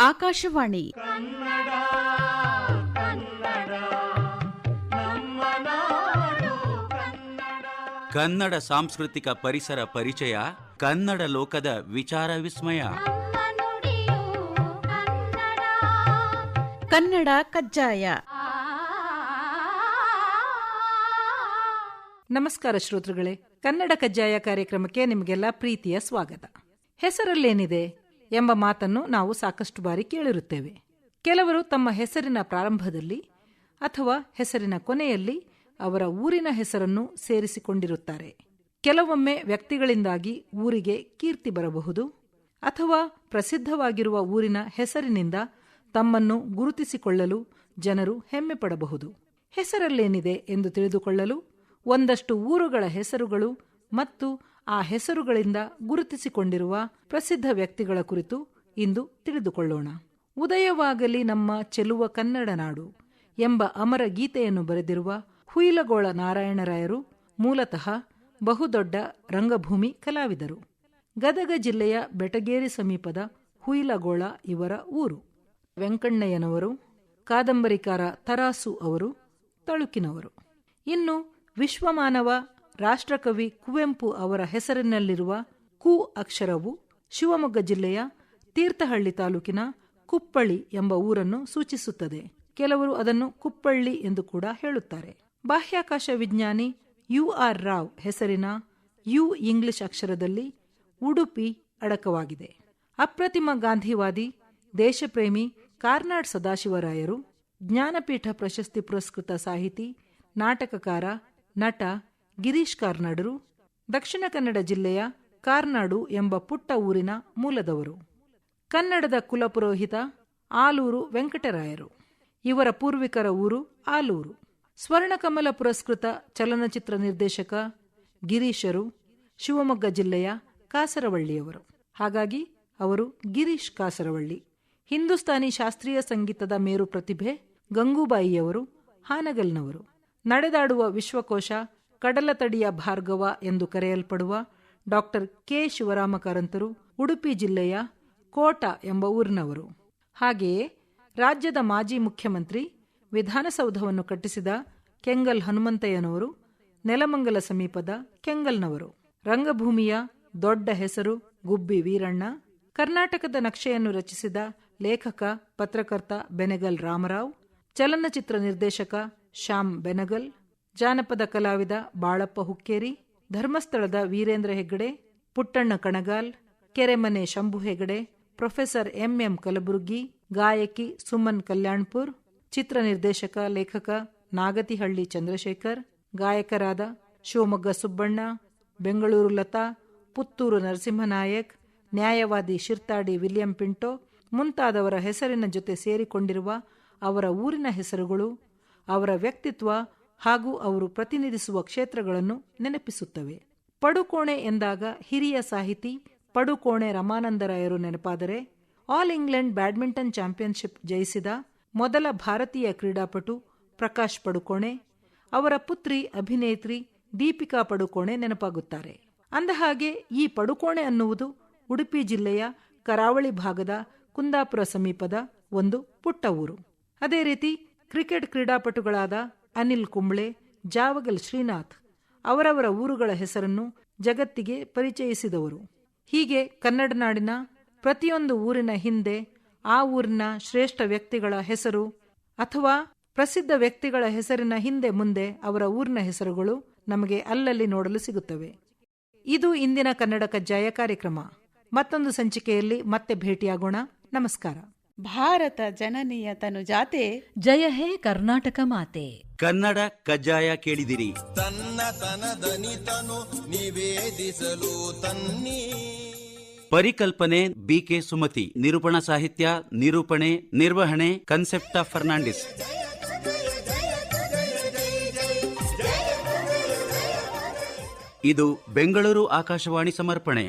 ಆಕಾಶವಾಣಿ. ಕನ್ನಡ ಸಾಂಸ್ಕೃತಿಕ ಪರಿಸರ ಪರಿಚಯ ಕನ್ನಡ ಲೋಕದ ವಿಚಾರ ವಿಸ್ಮಯ. ಕನ್ನಡ. ಕಜ್ಜಾಯ. ನಮಸ್ಕಾರ ಶ್ರೋತೃಗಳೇ ಕನ್ನಡ ಕಜ್ಜಾಯ ಕಾರ್ಯಕ್ರಮಕ್ಕೆ ನಿಮಗೆಲ್ಲ ಪ್ರೀತಿಯ ಸ್ವಾಗತ. ಹೆಸರಲ್ಲೇನಿದೆ? ಎಂಬ ಮಾತನ್ನು ನಾವು ಸಾಕಷ್ಟು ಬಾರಿ ಕೇಳಿರುತ್ತೇವೆ. ಕೆಲವರು ತಮ್ಮ ಹೆಸರಿನ ಪ್ರಾರಂಭದಲ್ಲಿ ಅಥವಾ ಹೆಸರಿನ ಕೊನೆಯಲ್ಲಿ ಅವರ ಊರಿನ ಹೆಸರನ್ನು ಸೇರಿಸಿಕೊಂಡಿರುತ್ತಾರೆ. ಕೆಲವೊಮ್ಮೆ ವ್ಯಕ್ತಿಗಳಿಂದಾಗಿ ಊರಿಗೆ ಕೀರ್ತಿ ಬರಬಹುದು ಅಥವಾ ಪ್ರಸಿದ್ಧವಾಗಿರುವ ಊರಿನ ಹೆಸರಿನಿಂದ ತಮ್ಮನ್ನು ಗುರುತಿಸಿಕೊಳ್ಳಲು ಜನರು ಹೆಮ್ಮೆ ಪಡಬಹುದು. ಹೆಸರಲ್ಲೇನಿದೆ ಎಂದು ತಿಳಿದುಕೊಳ್ಳಲು ಒಂದಷ್ಟು ಊರುಗಳ ಹೆಸರುಗಳು ಮತ್ತು ಆ ಹೆಸರುಗಳಿಂದ ಗುರುತಿಸಿಕೊಂಡಿರುವ ಪ್ರಸಿದ್ಧ ವ್ಯಕ್ತಿಗಳ ಕುರಿತು ಇಂದು ತಿಳಿದುಕೊಳ್ಳೋಣ. ಉದಯವಾಗಲಿ ನಮ್ಮ ಚೆಲುವ ಕನ್ನಡ ನಾಡು ಎಂಬ ಅಮರ ಗೀತೆಯನ್ನು ಬರೆದಿರುವ ಹುಯಿಲಗೋಳ ನಾರಾಯಣರಾಯರು ಮೂಲತಃ ಬಹುದೊಡ್ಡ ರಂಗಭೂಮಿ ಕಲಾವಿದರು. ಗದಗ ಜಿಲ್ಲೆಯ ಬೆಟಗೇರಿ ಸಮೀಪದ ಹುಯಿಲಗೋಳ ಇವರ ಊರು. ವೆಂಕಣ್ಣಯ್ಯನವರು, ಕಾದಂಬರಿಕಾರ ತರಾಸು ಅವರು, ತಳುಕಿನವರು. ಇನ್ನು ವಿಶ್ವಮಾನವ ರಾಷ್ಟ್ರಕವಿ ಕುವೆಂಪು ಅವರ ಹೆಸರಿನಲ್ಲಿರುವ ಕು ಅಕ್ಷರವು ಶಿವಮೊಗ್ಗ ಜಿಲ್ಲೆಯ ತೀರ್ಥಹಳ್ಳಿ ತಾಲೂಕಿನ ಕುಪ್ಪಳ್ಳಿ ಎಂಬ ಊರನ್ನು ಸೂಚಿಸುತ್ತದೆ. ಕೆಲವರು ಅದನ್ನು ಕುಪ್ಪಳ್ಳಿ ಎಂದು ಕೂಡ ಹೇಳುತ್ತಾರೆ. ಬಾಹ್ಯಾಕಾಶ ವಿಜ್ಞಾನಿ ಯು ಆರ್ ರಾವ್ ಹೆಸರಿನ ಯು ಇಂಗ್ಲಿಷ್ ಅಕ್ಷರದಲ್ಲಿ ಉಡುಪಿ ಅಡಕವಾಗಿದೆ. ಅಪ್ರತಿಮ ಗಾಂಧಿವಾದಿ, ದೇಶಪ್ರೇಮಿ ಕಾರ್ನಾಡ್ ಸದಾಶಿವರಾಯರು, ಜ್ಞಾನಪೀಠ ಪ್ರಶಸ್ತಿ ಪುರಸ್ಕೃತ ಸಾಹಿತಿ, ನಾಟಕಕಾರ, ನಟ ಗಿರೀಶ್ ಕಾರ್ನಾಡರು, ದಕ್ಷಿಣ ಕನ್ನಡ ಜಿಲ್ಲೆಯ ಕಾರ್ನಾಡು ಎಂಬ ಪುಟ್ಟ ಊರಿನ ಮೂಲದವರು. ಕನ್ನಡದ ಕುಲಪುರೋಹಿತ ಆಲೂರು ವೆಂಕಟರಾಯರು. ಇವರ ಪೂರ್ವಿಕರ ಊರು ಆಲೂರು. ಸ್ವರ್ಣಕಮಲ ಪುರಸ್ಕೃತ ಚಲನಚಿತ್ರ ನಿರ್ದೇಶಕ ಗಿರೀಶರು ಶಿವಮೊಗ್ಗ ಜಿಲ್ಲೆಯ ಕಾಸರವಳ್ಳಿಯವರು. ಹಾಗಾಗಿ ಅವರು ಗಿರೀಶ್ ಕಾಸರವಳ್ಳಿ. ಹಿಂದೂಸ್ತಾನಿ ಶಾಸ್ತ್ರೀಯ ಸಂಗೀತದ ಮೇರು ಪ್ರತಿಭೆ ಗಂಗೂಬಾಯಿಯವರು, ಹಾನಗಲ್ನವರು. ನಡೆದಾಡುವ ವಿಶ್ವಕೋಶ ಕಡಲತಡಿಯ ಭಾರ್ಗವ ಎಂದು ಕರೆಯಲ್ಪಡುವ ಡಾಕ್ಟರ್ ಕೆ ಶಿವರಾಮ ಕಾರಂತರು ಉಡುಪಿ ಜಿಲ್ಲೆಯ ಕೋಟ ಎಂಬ ಊರಿನವರು. ಹಾಗೆಯೇ ರಾಜ್ಯದ ಮಾಜಿ ಮುಖ್ಯಮಂತ್ರಿ, ವಿಧಾನಸೌಧವನ್ನು ಕಟ್ಟಿಸಿದ ಕೆಂಗಲ್ ಹನುಮಂತಯ್ಯನವರು, ನೆಲಮಂಗಲ ಸಮೀಪದ ಕೆಂಗಲ್ನವರು. ರಂಗಭೂಮಿಯ ದೊಡ್ಡ ಹೆಸರು ಗುಬ್ಬಿ ವೀರಣ್ಣ, ಕರ್ನಾಟಕದ ನಕ್ಷೆಯನ್ನು ರಚಿಸಿದ ಲೇಖಕ, ಪತ್ರಕರ್ತ ಬೆನೆಗಲ್ ರಾಮರಾವ್, ಚಲನಚಿತ್ರ ನಿರ್ದೇಶಕ ಶ್ಯಾಮ್ ಬೆನಗಲ್ ಜಾನಪದ ಕಲಾವಿದ ಬಾಳಪ್ಪ ಹುಕ್ಕೇರಿ, ಧರ್ಮಸ್ಥಳದ Veerendra Heggade, Puttanna Kanagal, Keremane Shambhu Hegde professor M M Kalburgi, ಗಾಯಕಿ ಸುಮನ್ ಕಲ್ಯಾಣ್ಪುರ್, ಚಿತ್ರ ನಿರ್ದೇಶಕ, ಲೇಖಕ ನಾಗತಿಹಳ್ಳಿ ಚಂದ್ರಶೇಖರ್, ಗಾಯಕರಾದ ಶಿವಮೊಗ್ಗ ಸುಬ್ಬಣ್ಣ, ಬೆಂಗಳೂರು ಲತಾ, ಪುತ್ತೂರು ನರಸಿಂಹನಾಯಕ್, ನ್ಯಾಯವಾದಿ ಶಿರ್ತಾಡಿ ವಿಲಿಯಂ ಪಿಂಟೋ ಮುಂತಾದವರ ಹೆಸರಿನ ಜೊತೆ ಸೇರಿಕೊಂಡಿರುವ ಅವರ ಊರಿನ ಹೆಸರುಗಳು, ಅವರ ವ್ಯಕ್ತಿತ್ವ ಹಾಗೂ ಅವರು ಪ್ರತಿನಿಧಿಸುವ ಕ್ಷೇತ್ರಗಳನ್ನು ನೆನಪಿಸುತ್ತವೆ. ಪಡುಕೋಣೆ ಎಂದಾಗ ಹಿರಿಯ ಸಾಹಿತಿ ಪಡುಕೋಣೆ ರಮಾನಂದರಾಯರು ನೆನಪಾದರೆ, ಆಲ್ ಇಂಗ್ಲೆಂಡ್ ಬ್ಯಾಡ್ಮಿಂಟನ್ ಚಾಂಪಿಯನ್ಶಿಪ್ ಜಯಿಸಿದ ಮೊದಲ ಭಾರತೀಯ ಕ್ರೀಡಾಪಟು ಪ್ರಕಾಶ್ ಪಡುಕೋಣೆ, ಅವರ ಪುತ್ರಿ ಅಭಿನೇತ್ರಿ ದೀಪಿಕಾ ಪಡುಕೋಣೆ ನೆನಪಾಗುತ್ತಾರೆ. ಅಂದಹಾಗೆ, ಈ ಪಡುಕೋಣೆ ಅನ್ನುವುದು ಉಡುಪಿ ಜಿಲ್ಲೆಯ ಕರಾವಳಿ ಭಾಗದ ಕುಂದಾಪುರ ಸಮೀಪದ ಒಂದು ಪುಟ್ಟ ಊರು. ಅದೇ ರೀತಿ ಕ್ರಿಕೆಟ್ ಕ್ರೀಡಾಪಟುಗಳಾದ ಅನಿಲ್ ಕುಂಬ್ಳೆ, ಜಾವಗಲ್ ಶ್ರೀನಾಥ್ ಅವರವರ ಊರುಗಳ ಹೆಸರನ್ನು ಜಗತ್ತಿಗೆ ಪರಿಚಯಿಸಿದವರು. ಹೀಗೆ ಕನ್ನಡ ನಾಡಿನ ಪ್ರತಿಯೊಂದು ಊರಿನ ಹಿಂದೆ ಆ ಊರಿನ ಶ್ರೇಷ್ಠ ವ್ಯಕ್ತಿಗಳ ಹೆಸರು ಅಥವಾ ಪ್ರಸಿದ್ಧ ವ್ಯಕ್ತಿಗಳ ಹೆಸರಿನ ಹಿಂದೆ ಮುಂದೆ ಅವರ ಊರಿನ ಹೆಸರುಗಳು ನಮಗೆ ಅಲ್ಲಲ್ಲಿ ನೋಡಲು ಸಿಗುತ್ತವೆ. ಇದು ಇಂದಿನ ಕನ್ನಡ ಕಜ್ಜಾಯ ಕಾರ್ಯಕ್ರಮ. ಮತ್ತೊಂದು ಸಂಚಿಕೆಯಲ್ಲಿ ಮತ್ತೆ ಭೇಟಿಯಾಗೋಣ. ನಮಸ್ಕಾರ. ಭಾರತ ಜನನಿಯ ತನು ಜಾತೆ. ಜಯ ಹೇ ಕರ್ನಾಟಕ ಮಾತೆ. ಕನ್ನಡ ಕಜ್ಜಾಯ ಕೇಳಿದಿರಿ. ತನ್ನ ತನದನಿತನು ನಿವೇದಿಸಲು ತನ್ನಿ. ಪರಿಕಲ್ಪನೆ ಬಿಕೆ ಸುಮತಿ ನಿರೂಪಣಾ ಸಾಹಿತ್ಯ ನಿರೂಪಣೆ ನಿರ್ವಹಣೆ ಕನ್ಸೆಪ್ಟ ಫರ್ನಾಂಡಿಸ್ ಇದು ಬೆಂಗಳೂರು ಆಕಾಶವಾಣಿ ಸಮರ್ಪಣೆ.